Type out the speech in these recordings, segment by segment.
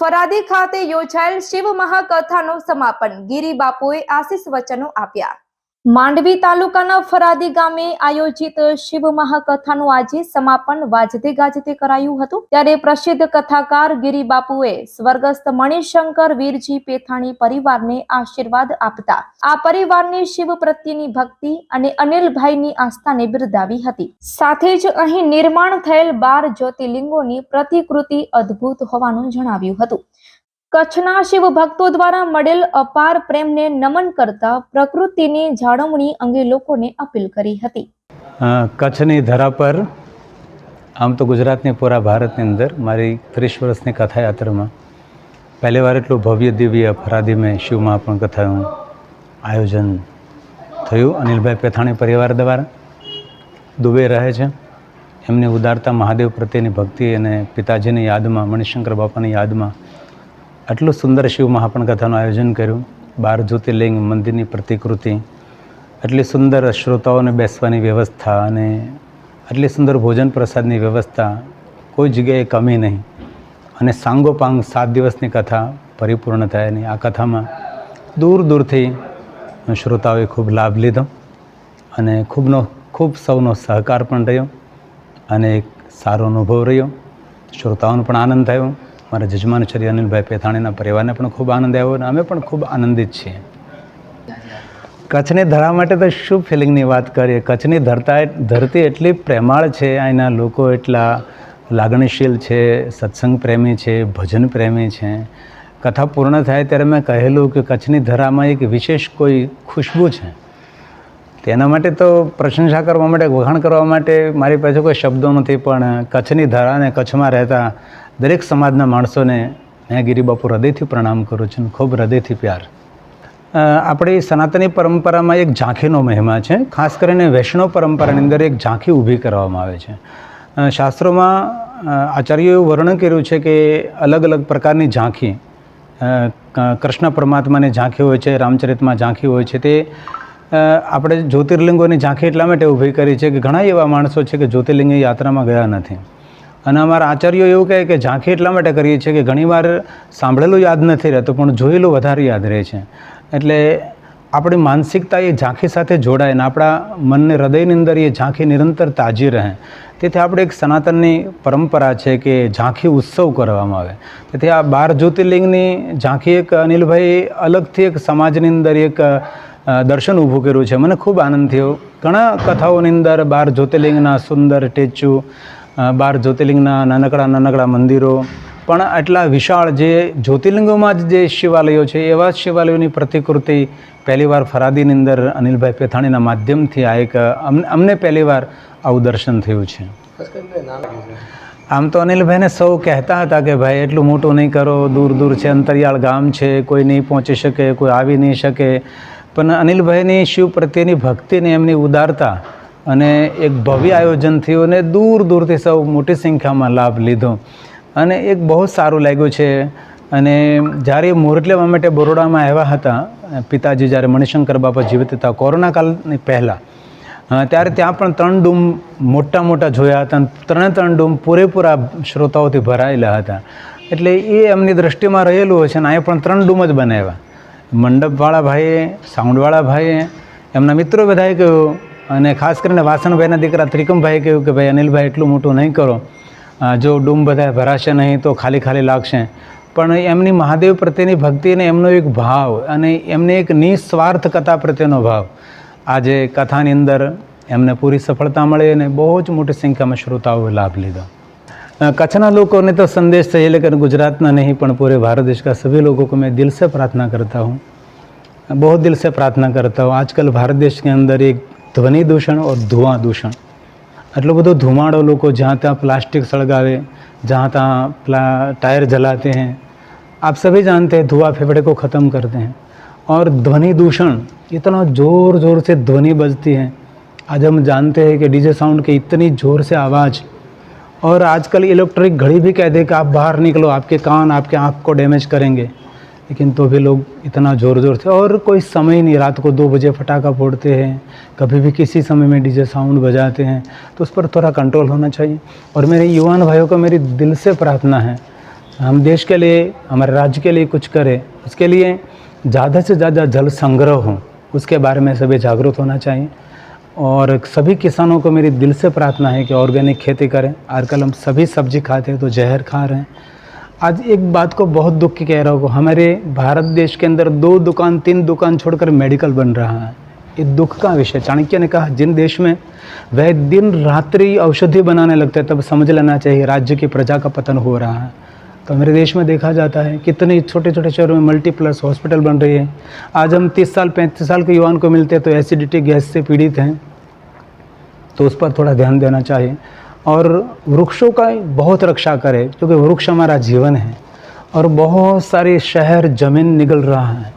ફરાદી ખાતે યોજાયેલ શિવ મહાકથાનું સમાપન. ગિરી બાપુએ આશીષ વચનો આપ્યા. માંડવી તાલુકાના ફરાદી ગામે આયોજિત શિવ મહાકથાનું આજે સમાપન વાજતે ગાજતે કરાયું હતું. ત્યારે પ્રસિદ્ધ કથાકાર ગિરિબાપુએ સ્વર્ગસ્થ મણિશંકર વીરજી પેથાણી પરિવારને આશીર્વાદ આપતા આ પરિવારની શિવ પ્રત્યેની ભક્તિ અને અનિલભાઈની આસ્થાને બિરદાવી હતી. સાથે જ અહીં નિર્માણ થયેલ બાર જ્યોતિર્લિંગોની પ્રતિકૃતિ અદ્ભુત હોવાનું જણાવ્યું હતું. કચ્છના શિવ ભક્તો દ્વારા મળેલ અપાર પ્રેમને નમન કરતા પ્રકૃતિની જાળવણી અંગે લોકોને અપીલ કરી હતી. કચ્છની ધરા પર, આમ તો ગુજરાતની પૂરા ભારતની અંદર, મારી ત્રીસ વર્ષની કથાયાત્રામાં પહેલી વાર એટલું ભવ્ય દિવ્ય ફરાદીમાં શિવમાં પણ કથાનું આયોજન થયું. અનિલભાઈ પેથાણી પરિવાર દ્વારા દુબે રહે છે. એમની ઉદારતા મહાદેવ પ્રત્યેની ભક્તિ અને પિતાજીની યાદમાં, મણિશંકર બાપાની યાદમાં આટલું સુંદર શિવ મહાપણ કથાનું આયોજન કર્યું. બાર જ્યોતિર્લિંગ મંદિરની પ્રતિકૃતિ, આટલી સુંદર શ્રોતાઓને બેસવાની વ્યવસ્થા અને આટલી સુંદર ભોજન પ્રસાદની વ્યવસ્થા કોઈ જગ્યાએ કમી નહીં. અને સાંગોપાંગ સાત દિવસની કથા પરિપૂર્ણ થયાની આ કથામાં દૂર દૂરથી શ્રોતાઓએ ખૂબ લાભ લીધો અને ખૂબનો, ખૂબ સૌનો સહકાર પણ રહ્યો અને એક સારો અનુભવ રહ્યો. શ્રોતાઓનો પણ આનંદ થયો. મારા જજમાન શ્રી અનિલભાઈ પેથાણીના પરિવારને પણ ખૂબ આનંદ આવ્યો અને અમે પણ ખૂબ આનંદિત છીએ. કચ્છની ધરા માટે તો શું ફિલિંગની વાત કરીએ? કચ્છની ધરતા ધરતી એટલી પ્રેમાળ છે, અહીંના લોકો એટલા લાગણીશીલ છે, સત્સંગ પ્રેમી છે, ભજન પ્રેમી છે. કથા પૂર્ણ થાય ત્યારે મેં કહેલું કે કચ્છની ધરામાં એક વિશેષ કોઈ ખુશ્બુ છે. તેના માટે તો પ્રશંસા કરવા માટે, વખાણ કરવા માટે મારી પાસે કોઈ શબ્દો નથી, પણ કચ્છની ધરાને કચ્છમાં રહેતા દરેક સમાજના માણસોને અહીંયા ગિરિબાપુ હૃદયથી પ્રણામ કરું છું ખૂબ હૃદયથી પ્યાર. આપણી સનાતની પરંપરામાં એક ઝાંખીનો મહિમા છે. ખાસ કરીને વૈષ્ણવ પરંપરાની અંદર એક ઝાંખી ઊભી કરવામાં આવે છે. શાસ્ત્રોમાં આચાર્યોએ વર્ણન કર્યું છે કે અલગ અલગ પ્રકારની ઝાંખી કૃષ્ણ પરમાત્માની ઝાંખી હોય છે, રામચરિતમાં ઝાંખી હોય છે. તે આપણે જ્યોતિર્લિંગોની ઝાંખી એટલા માટે ઊભી કરી છે કે ઘણા એવા માણસો છે કે જ્યોતિર્લિંગની યાત્રામાં ગયા નથી. અને અમારા આચાર્યો એવું કહે કે ઝાંખી એટલા માટે કરીએ છીએ કે ઘણીવાર સાંભળેલું યાદ નથી રહેતું પણ જોયેલું વધારે યાદ રહે છે. એટલે આપણી માનસિકતા એ ઝાંખી સાથે જોડાય અને આપણા મનને હૃદયની અંદર એ ઝાંખી નિરંતર તાજી રહે. તેથી આપણે એક સનાતનની પરંપરા છે કે ઝાંખી ઉત્સવ કરવામાં આવે. તેથી આ બાર જ્યોતિર્લિંગની ઝાંખી એક અનિલભાઈ અલગથી એક સમાજની અંદર એક દર્શન ઊભું કર્યું છે. મને ખૂબ આનંદ થયો. ઘણા કથાઓની અંદર બાર જ્યોતિર્લિંગના સુંદર ટેચ્યુ અ, બાર જ્યોતિર્લિંગના નાનકડા નાનકડા મંદિરો. પણ આટલા વિશાળ જે જ્યોતિર્લિંગોમાં જ જે શિવાલયો છે એવા શિવાલયોની પ્રતિકૃતિ પહેલીવાર ફરાદીની અંદર અનિલભાઈ પેથાણીના માધ્યમથી આ એક અમને અમને પહેલીવાર આવું દર્શન થયું છે. આમ તો અનિલભાઈને સૌ કહેતા હતા કે ભાઈ એટલું મોટું નહીં કરો દૂર દૂર છે અંતરિયાળ ગામ છે કોઈ નહીં પહોંચી શકે કોઈ આવી નહીં શકે. પણ અનિલભાઈની શિવ પ્રત્યેની ભક્તિને એમની ઉદારતા અને એક ભવ્ય આયોજન થયું અને દૂર દૂરથી સૌ મોટી સંખ્યામાં લાભ લીધો. અને એક બહુ સારું લાગ્યું છે. અને જ્યારે મુહૂર્ત લેવા માટે બરોડામાં આવ્યા હતા, પિતાજી જ્યારે મણિશંકર બાપા જીવિત હતા કોરોના કાલની પહેલાં ત્યારે ત્યાં પણ ત્રણ ડૂમ મોટા મોટા જોયા હતા ત્રણે ત્રણ ડૂમ પૂરેપૂરા શ્રોતાઓથી ભરાયેલા હતા. એટલે એ એમની દૃષ્ટિમાં રહેલું હોય છે અને અહીંયા પણ ત્રણ ડૂમ જ બનાવ્યા. મંડપવાળા ભાઈએ, સાઉન્ડવાળા ભાઈએ, એમના મિત્રો બધાએ કહ્યું અને ખાસ કરીને વાસણભાઈના દીકરા ત્રિકમભાઈએ કહ્યું કે, ભાઈ, અનિલભાઈ, એટલું મોટું નહીં કરો. જો ડૂમ બધા ભરાશે નહીં તો ખાલી ખાલી લાગશે. પણ એમની મહાદેવ પ્રત્યેની ભક્તિ અને એમનો એક ભાવ અને એમને એક નિસ્વાર્થ કથા પ્રત્યેનો ભાવ. આજે કથાની અંદર એમને પૂરી સફળતા મળી અને બહુ જ મોટી સંખ્યામાં શ્રોતાઓએ લાભ લીધો. કચ્છના લોકોને તો સંદેશ છે, એટલે કે ગુજરાતના નહીં, પણ પૂરે ભારત દેશના સભી લોકો મેં દિલસે પ્રાર્થના કરતા હું. બહુ દિલસે પ્રાર્થના કરતા હું. આજકાલ ભારત દેશની અંદર એક ध्वनि दूषण और धुआँ दूषण। આટલો બધો धुमाड़ो लोग जहाँ त्या प्लास्टिक સળગાવે जहाँ त्या प्ला, टायर जलाते हैं, आप सभी जानते हैं धुआँ फेफड़े को ख़त्म करते हैं। और ध्वनि दूषण, इतना ज़ोर ज़ोर से ध्वनि बजती है। आज हम जानते हैं कि डीजे साउंड की इतनी ज़ोर से आवाज़। और आजकल इलेक्ट्रिक घड़ी भी कह दे कि आप बाहर निकलो, आपके कान, आपके आँख को डैमेज करेंगे। लेकिन तो भी लोग इतना ज़ोर ज़ोर से, और कोई समय ही नहीं, रात को दो बजे फटाका फोड़ते हैं, कभी भी किसी समय में डीजे साउंड बजाते हैं तो उस पर थोड़ा कंट्रोल होना चाहिए। और मेरे युवान भाइयों को मेरी दिल से प्रार्थना है, हम देश के लिए, हमारे राज्य के लिए कुछ करें, उसके लिए ज़्यादा से ज़्यादा जल संग्रह हो, उसके बारे में सभी जागरूक होना चाहिए। और सभी किसानों को मेरी दिल से प्रार्थना है कि ऑर्गेनिक खेती करें, आजकल हम सभी सब्ज़ी खाते हैं तो जहर खा रहे हैं। आज एक बात को बहुत दुख की कह रहा हूँ हमारे भारत देश के अंदर दो दुकान, तीन दुकान छोड़कर मेडिकल बन रहा है। ये दुख का विषय चाणक्य ने कहा, जिन देश में वह दिन रात्रि औषधि बनाने लगते तब समझ लेना चाहिए, राज्य की प्रजा का पतन हो रहा है। तो मेरे देश में देखा जाता है, कितने छोटे छोटे शहरों में मल्टीप्लस हॉस्पिटल बन रही है। आज हम तीस साल, पैंतीस साल के युवाओं को मिलते हैं तो एसिडिटी गैस से पीड़ित हैं। तो उस पर थोड़ा ध्यान देना चाहिए। और वृक्षों का बहुत रक्षा करें, क्योंकि वृक्ष हमारा जीवन है। और बहुत सारे शहर, ज़मीन निगल रहा है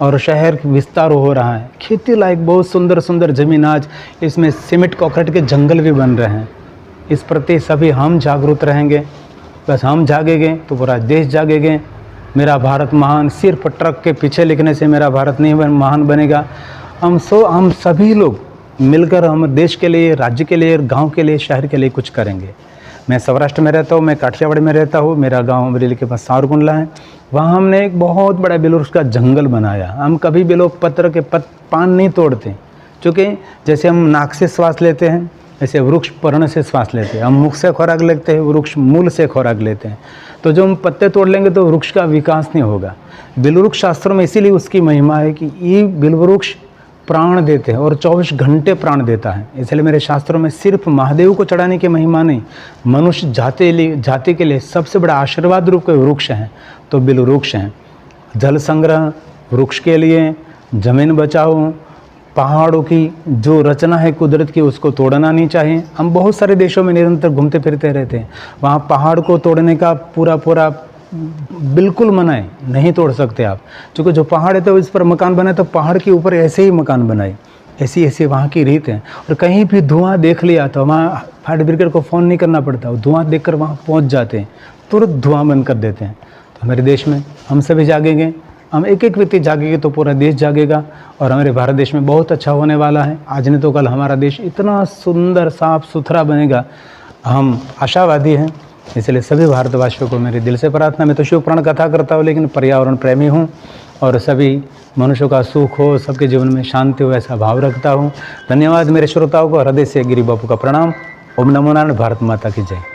और शहर विस्तार हो रहा है। खेती लायक बहुत सुंदर सुंदर ज़मीन आज इसमें सीमेंट कॉकरेट के जंगल भी बन रहे हैं। इस प्रति सभी हम जागरूक रहेंगे। बस हम जागेंगे तो पूरा देश जागेंगे। मेरा भारत महान सिर्फ़ ट्रक के पीछे लिखने से मेरा भारत नहीं बन, महान बनेगा। हम सो, हम सभी लोग मिलकर हम देश के लिए, राज्य के लिए, गाँव के लिए, शहर के लिए कुछ करेंगे। मैं सौराष्ट्र में रहता हूँ, मैं काठियावाड़ में रहता हूँ, मेरा गाँव अमरेली के पास सावरकुंडला है। वहाँ हमने एक बहुत बड़ा बेलोर का जंगल बनाया। हम कभी बेलो पत्र के पत, पान नहीं तोड़ते, क्योंकि जैसे हम नाक से श्वास लेते हैं, ऐसे वृक्ष पर्ण से श्वास लेते हैं। हम मुख से खुराक लेते हैं, वृक्ष मूल से खुराक लेते हैं। तो जो हम पत्ते तोड़ लेंगे तो वृक्ष का विकास नहीं होगा। बिलवृक्ष शास्त्रों में इसीलिए उसकी महिमा है कि ये बिलवृक्ष प्राण देते हैं और 24 घंटे प्राण देता है। इसलिए मेरे शास्त्रों में सिर्फ़ महादेव को चढ़ाने की महिमा नहीं, मनुष्य जाति लिए, जाति के लिए सबसे बड़ा आशीर्वाद रूप के वृक्ष हैं तो बिल वृक्ष हैं। जल संग्रह, वृक्ष के लिए ज़मीन बचाओ, पहाड़ों की जो रचना है कुदरत की, उसको तोड़ना नहीं चाहिए। हम बहुत सारे देशों में निरंतर घूमते फिरते रहते हैं। वहाँ पहाड़ को तोड़ने का पूरा पूरा बिल्कुल मना है नहीं तोड़ सकते आप। क्योंकि जो पहाड़ है तो इस पर मकान बनाए तो पहाड़ के ऊपर ऐसे ही मकान बनाए। ऐसी ऐसी वहाँ की रीत है। और कहीं भी धुआँ देख लिया तो वहाँ फायर ब्रिगेड को फ़ोन नहीं करना पड़ता। वो धुआँ देखकर वहाँ पहुँच जाते हैं। तुरंत धुआँ बंद कर देते हैं। तो हमारे देश में हम सभी जागेंगे। हम एक एक व्यक्ति जागेंगे तो पूरा देश जागेगा। और हमारे भारत देश में बहुत अच्छा होने वाला है। आज नहीं तो कल हमारा देश इतना सुंदर साफ़ सुथरा बनेगा। हम आशावादी हैं। इसलिए सभी भारतवासियों को मेरे दिल से प्रार्थना। मैं तो शिव प्राण कथा करता हूँ, लेकिन पर्यावरण प्रेमी हूँ और सभी मनुष्यों का सुख हो, सबके जीवन में शांति हो, ऐसा भाव रखता हूँ। धन्यवाद मेरे श्रोताओं को, हृदय से गिरी बापू का प्रणाम। ओम नमो नारायण, भारत माता की जय।